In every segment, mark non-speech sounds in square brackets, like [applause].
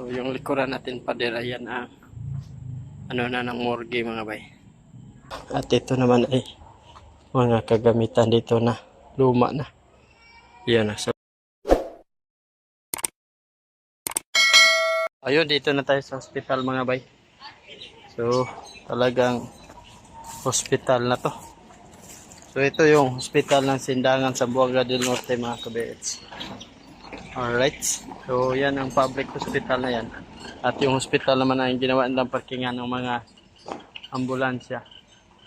So yung likuran natin pader ayan ang ano na ng morgue mga bay. At ito naman ay mga kagamitan dito na luma na. Yan na. So, ayun dito na tayo sa hospital mga bay. So talagang hospital na to. So ito yung hospital ng Sindangan sa Buanga del Norte mga kabets. Alright. So yan ang public hospital na yan. At yung hospital naman ay ginawa ng parkingan ng mga ambulansya.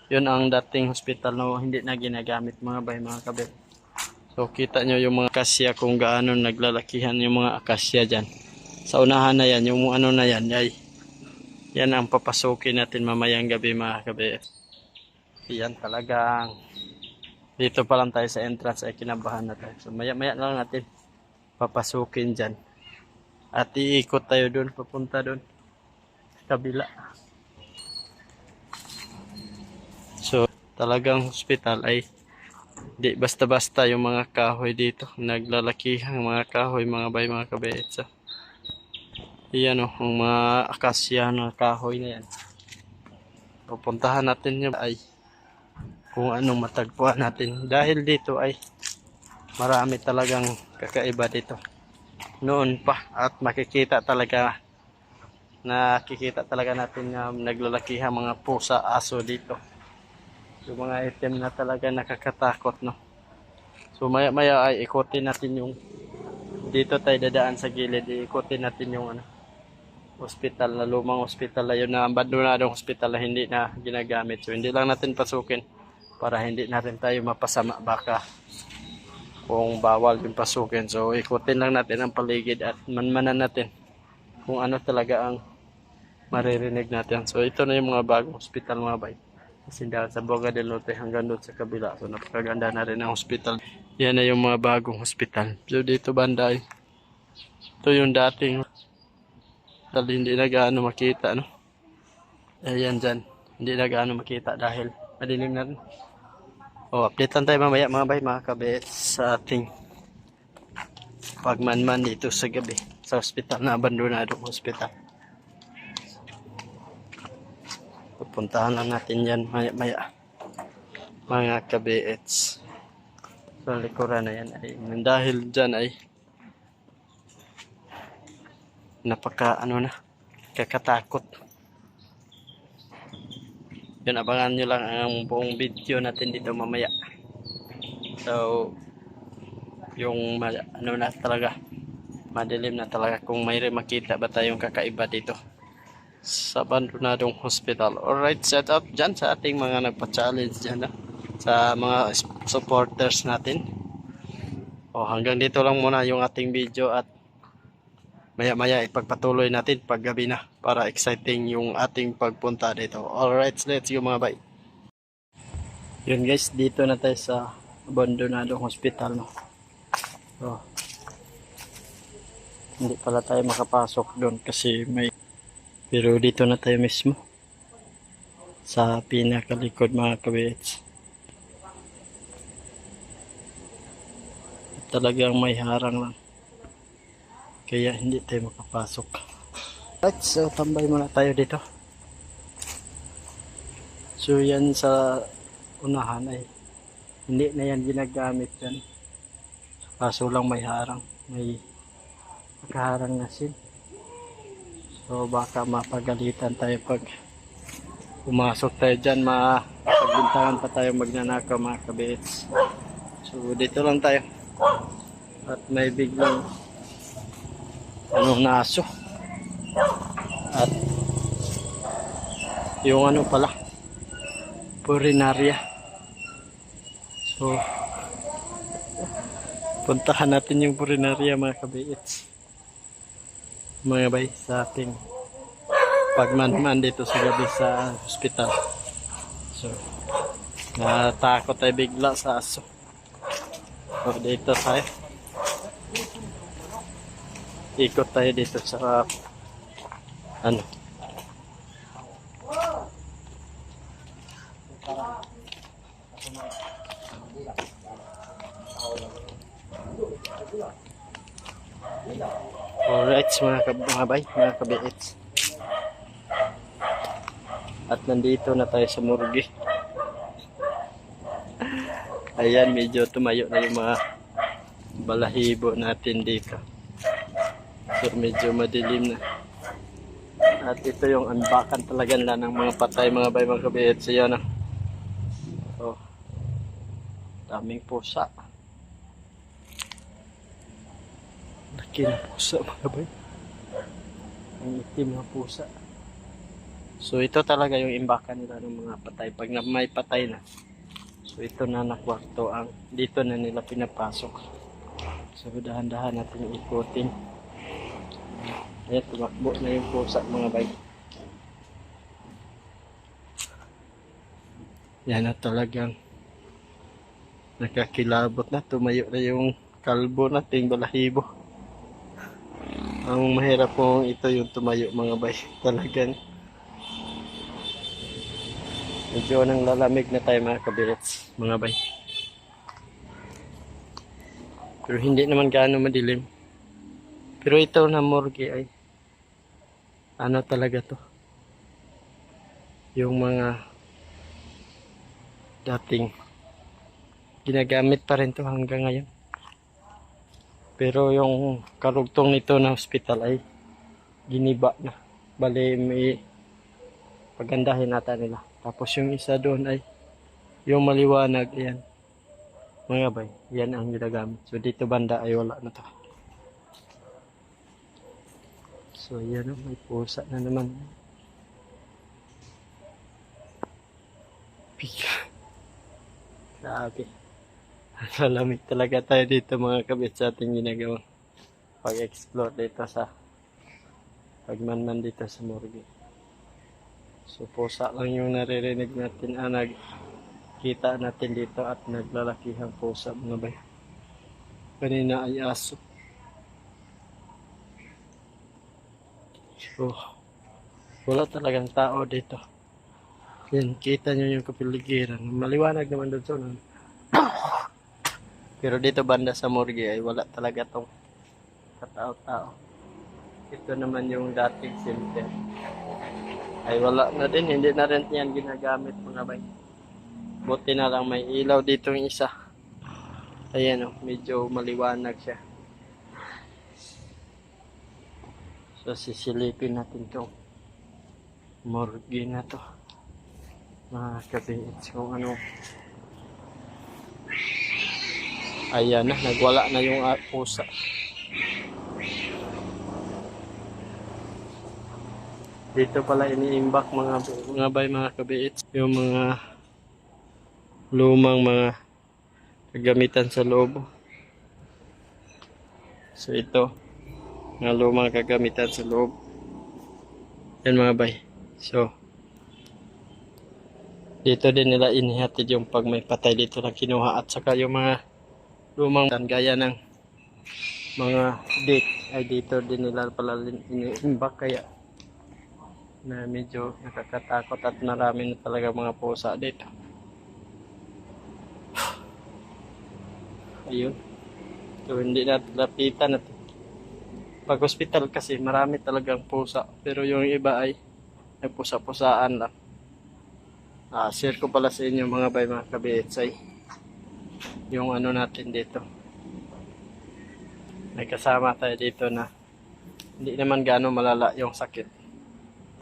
Yun ang dating hospital na hindi na ginagamit mga bay mga kabet. So kita nyo yung mga akasya kung gaano naglalakihan yung mga akasya dyan. Sa unahan na yan, yung ano na yan, ay yan ang papasukin natin mamayang gabi mga kabet. Yan talagang dito pa lang tayo sa entrance ay kinabahan na tayo. So maya maya lang natin papasukin dyan. At iikot tayo doon, papunta doon. Kabila. So talagang hospital ay di basta-basta yung mga kahoy dito. Naglalakihang mga kahoy, mga bay, mga kabetsa. Iyan o, ang mga akasya na kahoy na yan. Pupuntahan natin yun ay kung anong matagpuan natin. Dahil dito ay marami talagang kakaiba dito. Noon pa at makikita talaga nakikita talaga natin na naglalakihan mga pusa, aso dito. Yung mga item na talaga nakakatakot no. So maya maya ay ikutin natin yung dito tayo dadaan sa gilid, ikutin natin yung ano hospital na lumang hospital na yun na abandonadong hospital na hindi na ginagamit. So hindi lang natin pasukin para hindi natin tayo mapasama baka kung bawal yung pasukin. So ikutin lang natin ang paligid at manmanan natin kung ano talaga ang maririnig natin. So ito na yung mga bagong hospital mga bay. Sindahan sa Boga del Norte hanggang doon sa kabila. So napakaganda na rin ang hospital. Yan na yung mga bagong hospital. So dito banda ay ito yung dating dahil hindi na gaano makita no. Ayan dyan. Hindi na gaano makita dahil madilim na rin. O, updatean tayo mamaya mga bay, mga kabit sa ating pagmanman dito sa gabi sa hospital na abandonadong hospital. Pupuntahan lang natin yan maya maya mga kabits. Sa likuran na yan ay dahil dyan ay napaka ano na kakatakot. Yun, abangan nyo lang ang buong video natin dito mamaya. So, yung ano na talaga, madilim na talaga kung may makita ba tayong kakaiba dito sa abandonadong hospital. Alright, set up dyan sa ating mga nagpa-challenge dyan. ah. Sa mga supporters natin. O hanggang dito lang muna yung ating video at maya maya ipagpatuloy natin pag gabi na para exciting yung ating pagpunta dito. Alright, let's go mga bay. Yun guys, dito na tayo sa abandonadong hospital. No? So, hindi pala tayo makapasok doon kasi may pero dito na tayo mismo sa pinakalikod mga kabits. Talagang may harang lang. Kaya hindi tayo makapasok. Right, so tambay muna tayo dito. So yan sa unahan ay hindi na yan ginagamit yan. Kaso lang may harang. May nakaharang na sin. So baka mapagalitan tayo pag pumasok tayo dyan. Mapagbintangan pa tayo magnanakaw mga kabits. So dito lang tayo. At may biglang anong naso. At yung ano pala purinarya. So puntahan natin yung purinarya mga kabits. Mga bay sa ating pagmanman dito sa gabi sa hospital. So natakot tayo bigla sa aso. So dito tayo. Ikot tayo dito sa ano Alright, mga, kab mga bay, mga kabiits. At nandito na tayo sa Murgi. Ayan, medyo tumayo na yung mga balahibo natin dito. So medyo madilim na. At ito yung anbakan talaga nila ng mga patay mga bay mga kabiits. Ayan ah. Oh. Daming pusa. Laki na pusa mga bay. Ang itim na pusa. So ito talaga yung imbakan nila ng mga patay. Pag may patay na. So ito na na kwarto ang dito na nila pinapasok. So dahan-dahan natin ikutin. Ayan, tumakbo na yung pusa mga bay. Yan na talagang nakakilabot na. Tumayo na yung kalbo nating balahibo. Ang mahirap po ito yung tumayo mga bay. [laughs] Talagang medyo nang lalamig na tayo mga kabirits, mga bay. Pero hindi naman gaano madilim. Pero ito na morgue ay ano talaga to? Yung mga dating ginagamit pa rin to hanggang ngayon. Pero yung karugtong nito na hospital ay giniba na. Bali may pagandahin nata nila. Tapos yung isa doon ay yung maliwanag, ayan. Mga bay, yan ang ginagamit. So dito banda ay wala na to. So yan o, may pusa na naman. Pika. Grabe. Lalamig talaga tayo dito mga kabit sa ating ginagawa. Pag-explore dito sa pagmanman dito sa Morgue. So pusa lang yung naririnig natin, ah, nagkita natin dito at naglalakihang pusa mga bay. Kanina ay aso. So, wala talagang tao dito. Yan, kita nyo yung kapiligiran. Maliwanag naman doon sa unan. [coughs] Pero dito banda sa morgue ay wala talaga tong katao-tao. Ito naman yung dating center. Ay wala na din, hindi na rin yan ginagamit mga bay. Buti na lang may ilaw dito yung isa. Ayan o, medyo maliwanag siya. So sisilipin natin tong morgue na to. Mga kabiits kung ano. Ayan na, nagwala na yung ah, pusa. Dito pala iniimbak mga mga bay mga kabiits. Yung mga lumang mga kagamitan sa loob. So ito, mga lumang kagamitan sa loob. Yan mga bay. So, dito din nila inihatid yung pag may patay dito na kinuha at saka yung mga lumang gaya ng mga date ay dito din nila pala iniimbak kaya na medyo nakakatakot at marami na talaga mga pusa dito. Ayun. So hindi natin lapitan natin. Pag hospital kasi marami talagang pusa pero yung iba ay nagpusa-pusaan lang. Ah, share ko pala sa inyo mga bay mga kabitsay. Yung ano natin dito. May kasama tayo dito na hindi naman gaano malala yung sakit.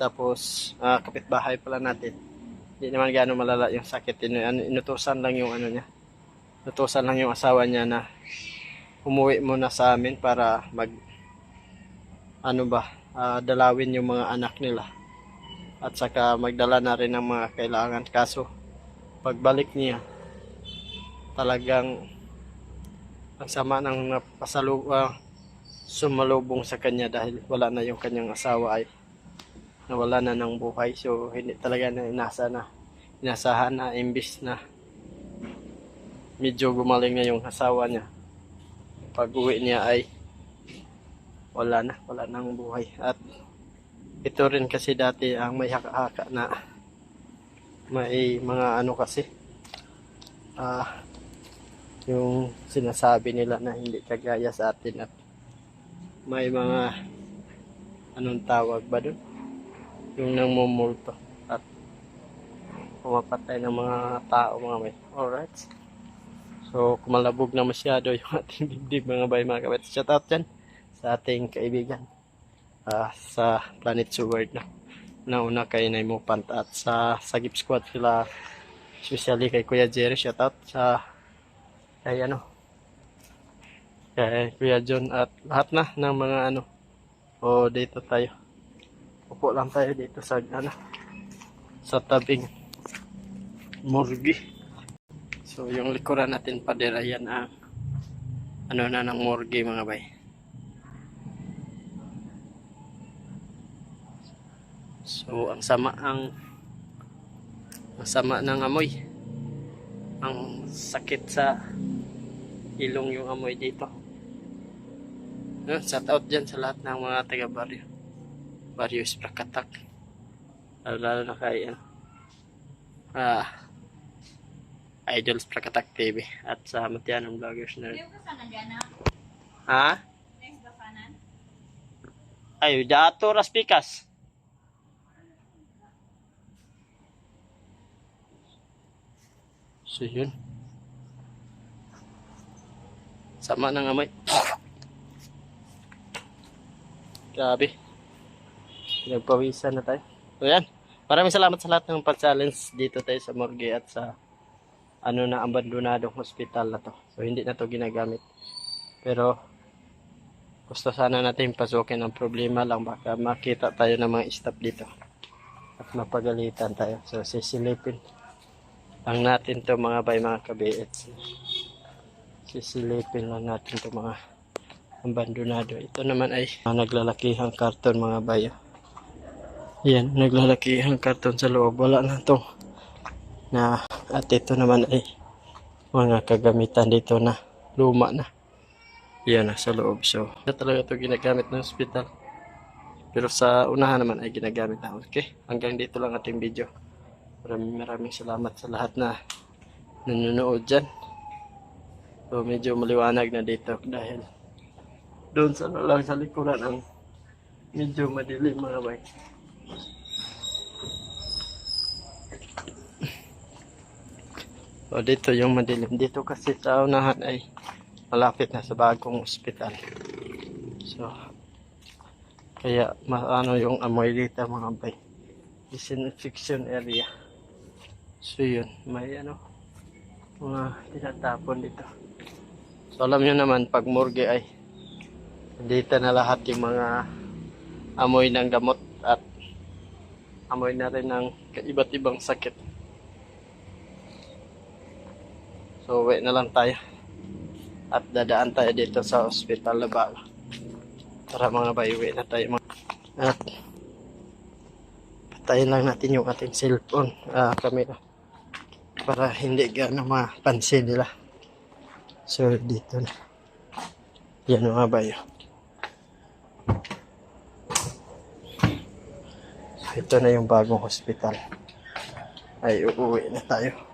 Tapos ah, kapitbahay pala natin. Hindi naman gaano malala yung sakit. Inu- ano, inutusan lang yung ano niya. Inutusan lang yung asawa niya na umuwi muna sa amin para mag ano ba, ah, dalawin yung mga anak nila. At saka magdala na rin ng mga kailangan. Kaso pagbalik niya talagang ang sama ng napasalub ah, sumalubong sa kanya dahil wala na yung kanyang asawa ay nawala na ng buhay. So hindi talaga na inasa na inasahan na imbis na medyo gumaling na yung asawa niya. Pag uwi niya ay wala na wala nang buhay at ito rin kasi dati ang may haka-haka na may mga ano kasi ah yung sinasabi nila na hindi kagaya sa atin at may mga anong tawag ba doon? Yung nang mumulto at pumapatay ng mga tao mga may. Alright. So, kumalabog na masyado yung [laughs] ating dibdib mga bay mga kabet. Shout out dyan sa ating kaibigan ah, sa Planet Seward na nauna kay Naimo Pant at sa Sagip Squad sila especially kay Kuya Jerry shout out sa kay ano kay Kuya John at lahat na ng mga ano o dito tayo. Upo lang tayo dito sa ano sa tabing morgue so yung likuran natin padera yan ang ano na ng morgue mga bay so ang sama ang ang sama ng amoy ang sakit sa ilong yung amoy dito Uh, shout out dyan sa lahat ng mga taga baryo. Is Prakatak. Lalo, lalo na kay ano, ah, Idols Prakatak TV at sa Matianong Vloggers na na? Ha? Ay, dato ras So yun. Sama ng amoy. Grabe. Pinagpawisan na tayo. So yan. Maraming salamat sa lahat ng pag-challenge dito tayo sa morgue at sa ano na abandonadong hospital na to. So hindi na to ginagamit. Pero gusto sana natin pasukin ang problema lang baka makita tayo ng mga staff dito at mapagalitan tayo. So sisilipin lang natin to mga bay mga kabiits. Sisilipin lang natin to mga abandonado. Ito naman ay naglalakihang karton mga bayo. Yan, naglalakihang karton sa loob. Wala na to. Na, at ito naman ay mga kagamitan dito na luma na. Yan na sa loob. So, na talaga ito ginagamit ng hospital. Pero sa unahan naman ay ginagamit na. Okay, hanggang dito lang ating video. Maraming maraming salamat sa lahat na nanonood dyan. So, medyo maliwanag na dito dahil doon sa lang sa likuran ang medyo madilim mga bay. O dito yung madilim. Dito kasi sa unahan ay malapit na sa bagong ospital. So, kaya maano yung amoy dito mga bay. Disinfection area. So yun, may ano, mga tinatapon dito. So alam nyo naman, pag morgue ay dito na lahat yung mga amoy ng gamot at amoy na rin ng iba't ibang sakit. So uwi na lang tayo. At dadaan tayo dito sa hospital na bago. Para mga bayuwi na tayo. mga- At patayin lang natin yung ating cellphone, ah, camera. Para hindi gano'ng mapansin nila. So dito na. Yan mga bayo. So, ito na yung bagong hospital. Ay, uuwi na tayo.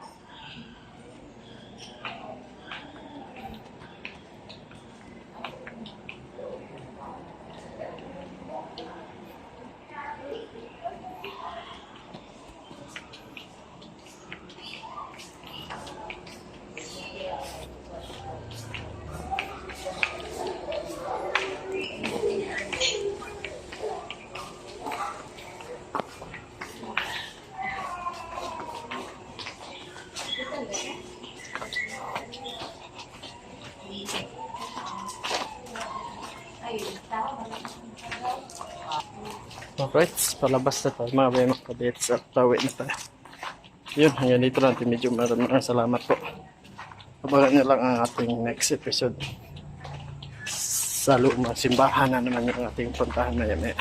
Alright, palabas na tayo mga mga kabits at tawid na tayo. Yun, hanggang dito lang. Medyo maraming salamat po. Abangan nyo lang ang ating next episode. Sa lumang simbahan na naman yung ating puntahan maya maya.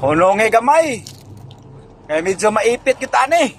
Hunong gamay. Kaya medyo maipit kita ni.